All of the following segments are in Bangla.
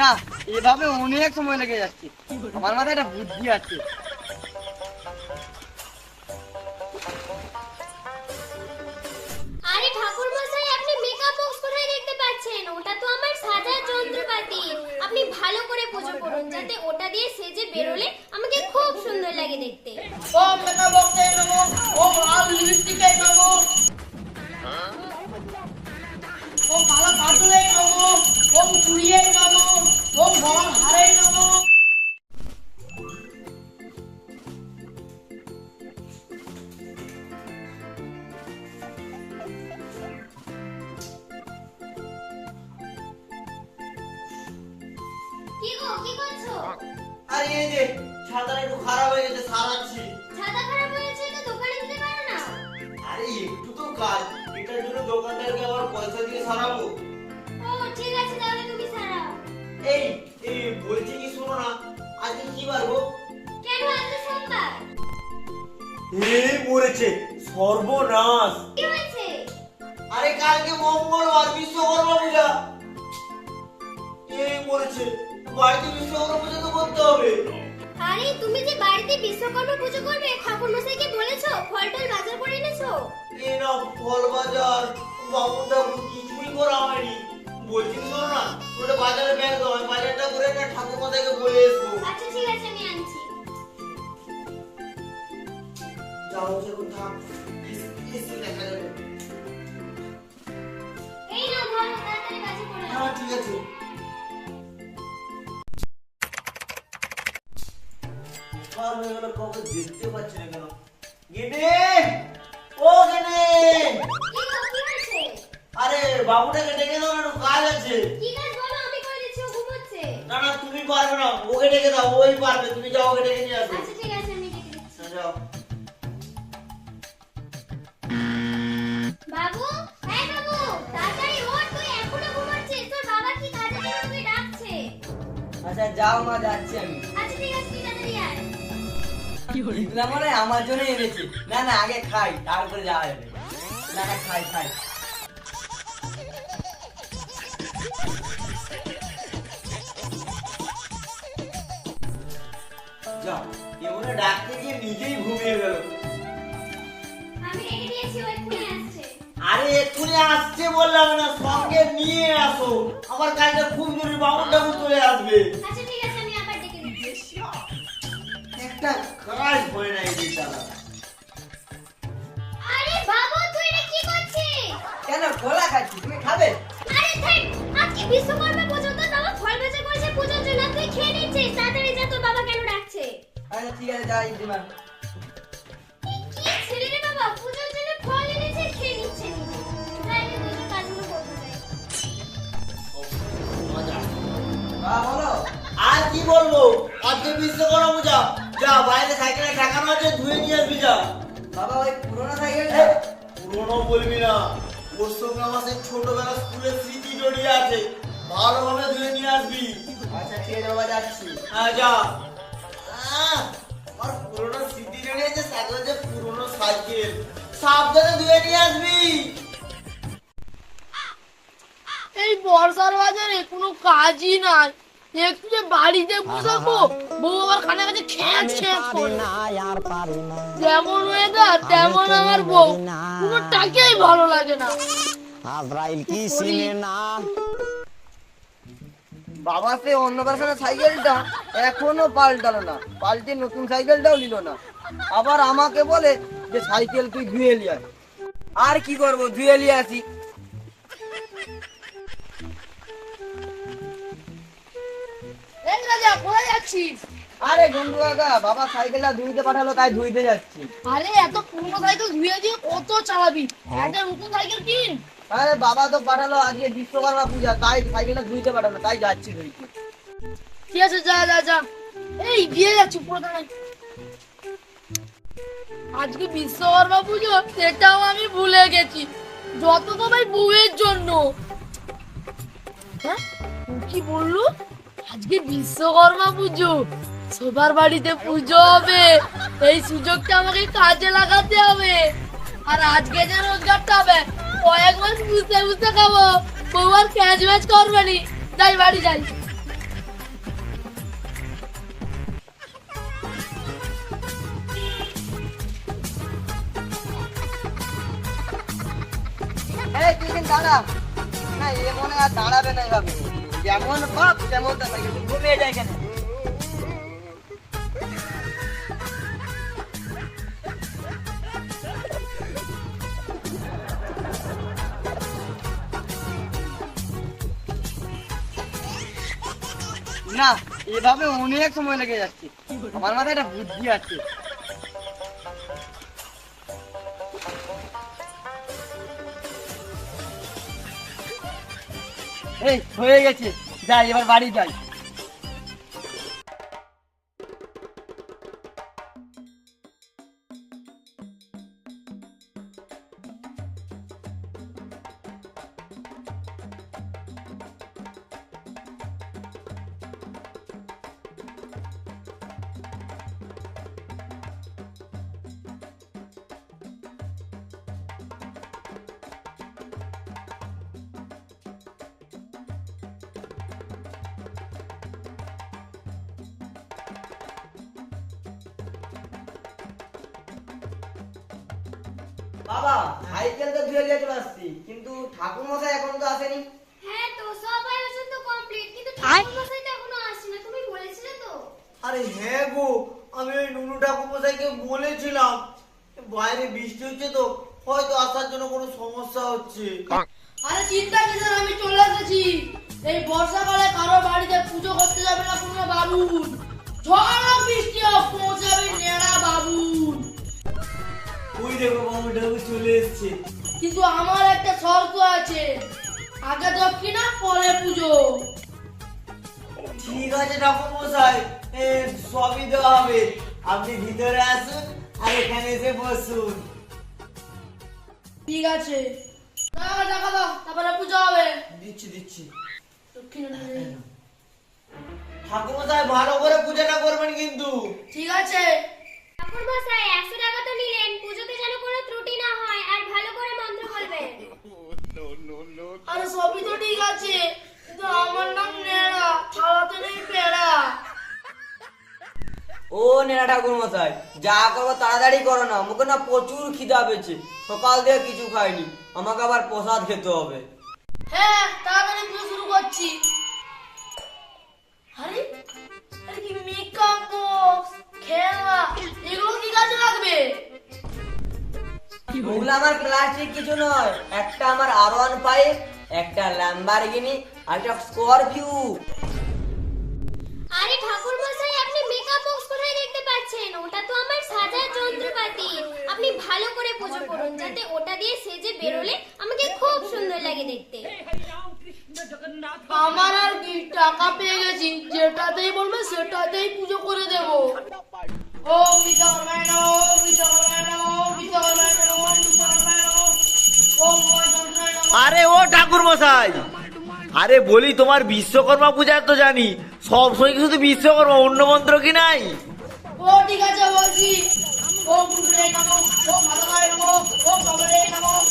না এভাবে অনেক সময় লেগে যাচ্ছে। আমার মাথায় একটা বুদ্ধি আছে। আরে ঠাকুর মশাই আপনি মেকআপ বক্স কোথায় দেখতে পাচ্ছেন? ওটা তো আমার সাজার যন্ত্রপাতি। আপনি ভালো করে পুজো করুন যাতে ওটা দিয়ে সেজে বেরোলে আমাকে খুব সুন্দর লাগে দেখতে। ওম মেকআপ বক্সে নমো ওম লাল লিপস্টিকে নমো। ওম কালো কাজলে নমো ওম চুড়িয়ে কি গো কি করছ? আরে এই যে ছাতাটা একটু খারাপ হয়ে গেছে সারাচ্ছি। ছাতা খারাপ হয়েছে তো দোকানে দিতে পারো না? আরে একটু তো কাজ। এটার জন্য দোকানদারকে আবার পয়সা দিয়ে সারাবো। ও ঠিক আছে তাহলে তুমি সারাও। এই এই বলছি কি শোনো না আজকে কি পারব কেন আজ সোমবার? এই মরেছে সর্বনাশ। কি হয়েছে? আরে কালকে মঙ্গলবার বিশ্বকর্মা পূজা। এই মরেছে। বাড়িতে বিশ্বকর্মা পূজা তো করতে হবে। আরে তুমি যে বাড়িতে বিশ্বকর্মা পুজো করবে ঠাকুর মশাইকে বলেছ? ফল টল বাজার করে এনেছো? এই না ফল বাজার। বাবুর ঠাকুর কিছুই করা হয়নি। বলছি শোনো না ওটা বাজারে ব্যাগ দাও আমি বাজারটা করে না ঠাকুর মাথাকে বলে আসব আচ্ছা ঠিক আছে আমি আনছি। যাও সেরকম থাক। এস- এসে দেখা যাবে। এই নাও ধরো তাড়াতাড়ি বাজার করে হ্যাঁ ঠিক আছে। হয়ে গেল, কাউকে দেখতে পাচ্ছি না কেন? গেনে ও গেনে আরে, বাবুটাকে ডেকে দাও না কাজ আছে। না না, তুমি পারবে না, ওকে ডেকে দাও, ওই পারবে, তুমি যাও, ওকে ডেকে নিয়ে আসো। আচ্ছা যাও। আচ্ছা মা, যাচ্ছি আমি। আচ্ছা ঠিক আছে, তুই তাড়াতাড়ি আয়। এগুলা মনে আমার জন্য এনেছি। না না আগে খাই তারপরে যাওয়া যাবে না না খাই খাই। যাও ডাকতে গিয়ে নিজেই ঘুমিয়ে গেল। আরে এক্ষুনি আসছে বললাম না সঙ্গে নিয়ে আসো। আমার কাজটা খুব জরুরি বাবুর ঠাকুর চলে আসবে। আচ্ছা কাজ হয় না এই আরে বাবু তুই এটা কি করছিস? কেন খোলা খাচ্ছি তুমি খাবে? আরে থাক আজকে বিশ্বকর্মা পুজো তো বাবা ফল বাজার করেছে পুজোর জন্য। তুই খেয়ে নিচ্ছিস তাড়াতাড়ি যা তোর বাবা কেন ডাকছে? আচ্ছা ঠিক আছে যাই দিমা কি ছেলে রে বাবা পুজোর জন্য ফল এনেছে খেয়ে নিচ্ছে। বলো আর কি বলব? আজকে বিশ্বকর্মা পূজা। যা বাইরে সাইকেলে ঠেকানো আছে ধুয়ে নিয়ে আসবি যা। বাবা ওই পুরোনো সাইকেলটা পুরোনো বলবি না। ওর সঙ্গে আমার সেই ছোটবেলা স্কুলের স্মৃতি জড়িয়ে আছে। ভালোভাবে ধুয়ে নিয়ে আসবি। আচ্ছা ঠিক আছে বাবা যাচ্ছি। হ্যাঁ যা। আমার পুরোনো স্মৃতি জড়িয়ে আছে সাইকেল যে পুরোনো সাইকেল। সাবধানে ধুয়ে নিয়ে আসবি। এই বর্ষার বাজারে কোনো কাজই নাই। একটু যে বাড়িতে বসাবো বউ আবার খানে কাছে খেয়ে খেয়ে করে যেমন ওয়েদার তেমন আমার বউ। কোনো টাকেই ভালো লাগে না। আজরাইল কি চিনে না বাবা সে অন্য ভার্সনের সাইকেলটা এখনও পাল্টালো না। পাল্টে নতুন সাইকেলটাও নিল না। আবার আমাকে বলে যে সাইকেল তুই ধুয়ে নিয়ে আয়। আর কি করব? ধুয়ে নিয়ে আসি। কোথায় যাচ্ছিস? আরে গন্ডু কাকা বাবা সাইকেলটা ধুইতে পাঠালো তাই ধুইতে যাচ্ছি। আরে এত পুরনো সাইকেল ধুয়ে দিয়ে কত চালাবি? একটা নতুন সাইকেল কিন। আরে বাবা তো পাঠালো আজকে বিশ্বকর্মা পূজা তাই সাইকেলটা ধুইতে পাঠালো তাই যাচ্ছি ধুইতে। ঠিক আছে যা যা যা। এই দিয়ে যাচ্ছি পুরো দাঁড়াই আজকে বিশ্বকর্মা পুজো সেটাও আমি ভুলে গেছি। যত সবাই বউয়ের জন্য। হ্যাঁ? কি বলল? আজকে বিশ্বকর্মা পুজো। সবার বাড়িতে পুজো হবে। এই সুযোগটা আমাকে কাজে লাগাতে হবে। আর আজকে যে রোজগারটা হবে কয়েক মাস বুঝতে বুঝতে খাব। বউ আর ক্যাচ ম্যাচ করবে নি। যাই বাড়ি যাই। দাঁড়া। না, এ মনে আর দাঁড়াবে না এভাবে। যেমন বাপ তেমন ঘুমিয়ে যায় কেন? না, এভাবে অনেক সময় লেগে যাচ্ছে। আমার মাথায় একটা বুদ্ধি আছে। এই হয়ে গেছে। যাই এবার বাড়ি যাই। বাবা সাইকেল তো ধুয়ে নিয়ে চলে আসছি কিন্তু ঠাকুর মশাই এখন তো আসেনি। হ্যাঁ তো সব আয়োজন তো কমপ্লিট কিন্তু ঠাকুর মশাই তো এখনও আসেনি তুমি বলেছিলে তো। আরে হ্যাঁ গো আমি ওই নুনু ঠাকুর মশাইকে বলেছিলাম বাইরে বৃষ্টি হচ্ছে তো হয়তো আসার জন্য কোনো সমস্যা হচ্ছে। আরে চিন্তা কিসের আমি চলে এসেছি। এই বর্ষাকালে কারও বাড়িতে পুজো করতে যাবে না কোনো বাবু ঝড় বৃষ্টি হোক পৌঁছাবে নেড়া বাবু ওই দেখো ঠাকুর চলে এসছে। কিন্তু আমার একটা শর্ত আছে। আগে দক্ষিণা পরে পুজো। ঠিক আছে ঠাকুর মশাই সবই দেওয়া হবে। আপনি ভিতরে আসুন আর এখানে এসে বসুন। ঠিক আছে। টাকা টাকা দাও তারপরে পুজো হবে। দিচ্ছি দিচ্ছি। দক্ষিণা ঠাকুর মশাই ভালো করে পূজাটা করবেন কিন্তু। ঠিক আছে। ঠাকুর মশাই একশো টাকা তো নিলেন। পুজোতে যেন কোনো ত্রুটি না হয় আর ভালো করে মন্ত্র বলবেন। আরে সবই তো ঠিক আছে কিন্তু আমার নাম নেড়া থালাতে নেই পেড়া। ও নেনা ঠাকুর মশাই যা করব তাড়াতাড়ি করো না মুখে না প্রচুর খিদা পেয়েছে সকাল দিয়ে কিছু খাইনি আমাকে আবার প্রসাদ খেতে হবে। হ্যাঁ আমার প্লাস্টিক কিছু নয়। একটা আমার আর ওয়ান ফাইভ একটা ল্যাম্বারগিনি আর একটা স্করপিউ আরে ঠাকুর মশাই আপনি মেকআপ বক্স কোথায় দেখতে পাচ্ছেন? ওটা তো আমার সাজার যন্ত্রপাতি। আপনি ভালো করে পুজো করুন যাতে ওটা দিয়ে সেজে বেরোলে আমাকে খুব সুন্দর লাগে দেখতে। আমার আর কি টাকা পেয়ে গেছি যেটাতেই বলবে সেটাতেই পুজো করে দেব। ও বিশ্বকর্মায় নমঃ আরে ও ঠাকুর মশাই আরে বলি, তোমার বিশ্বকর্মা পূজা তো জানি। সব সময় শুধু বিশ্বকর্মা, অন্য মন্ত্র কি নাই? ও ঠিক আছে বলছি। ও গুরুদেব নমঃ ও ভাগবায় নমঃ ও কমলে নমঃ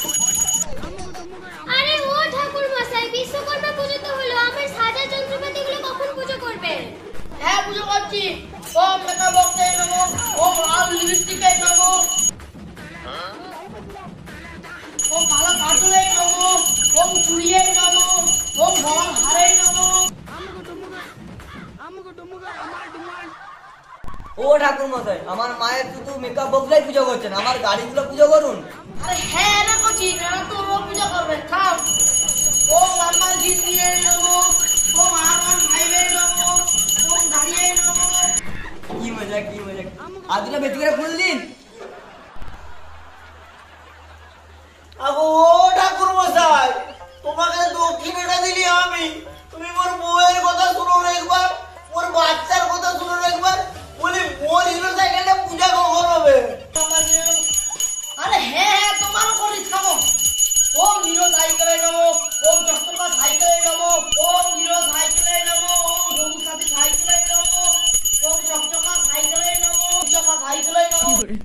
শুধু মেকআপ বক্সরাই পুজো করছেন আমার গাড়িগুলো পুজো করুন। আরে হ্যাঁ না করছি না তো ও পুজো করবে থাম। ওম লালমাল নেব ও ওম ভাই বের নেব ও গাড়িয়ে নেব। কি মজা কি মজা। দুটো বেশি করে ফুল দিন। আগো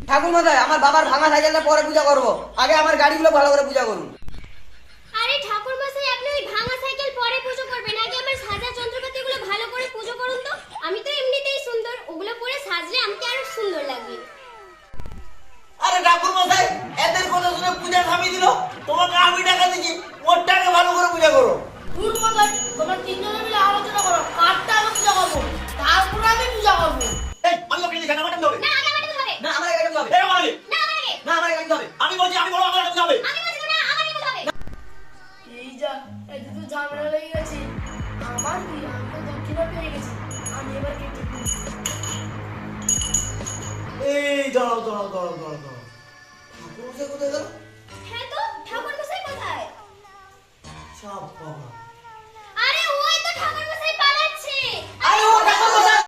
ঠাকুর মশাই আমার বাবার ভাঙা সাইকেলটা পরে পূজা করব। আগে আমার গাড়িগুলো ভালো করে পূজা করুন। আরে ঠাকুর মশাই আপনি ওই ভাঙা সাইকেল পরে পুজো করবেন। আগে আমার সাজার যন্ত্রপাতিগুলো ভালো করে পুজো করুন তো। আমি তো এমনিতেই সুন্দর ওগুলো পরে সাজলে আমাকে আরও সুন্দর লাগবে। আরে ঠাকুর মশাই এদের কথা শুনে পূজা থামিয়ে দিল? তোমাকে আমি টাকা দিচ্ছি পূজা করো। দূর কোথায় তোমরা তিনজনে মিলে আলোচনা করো কারটা আমি পূজা করব তারপরে আমি পূজা করব। এই আমি ওকে না না আমার হবে। আমার আগে। না আমাকে না আমার এটা হবে। আমি বলছি আমি বড় আমার হবে। আমি বলছি না আমাকে হবে। এই যা এই তো ঝামেলা লেগে গেছে। আমার কি আমি দক্ষিণা পেয়ে গেছি। আমি এবার কেটে এই দাঁড়াও দাঁড়াও দাঁড়াও দাঁড়াও দাঁড়াও। ঠাকুর কোথায় গেল? হ্যাঁ তো ঠাকুর মশাই কোথায়? চাপ বাবা।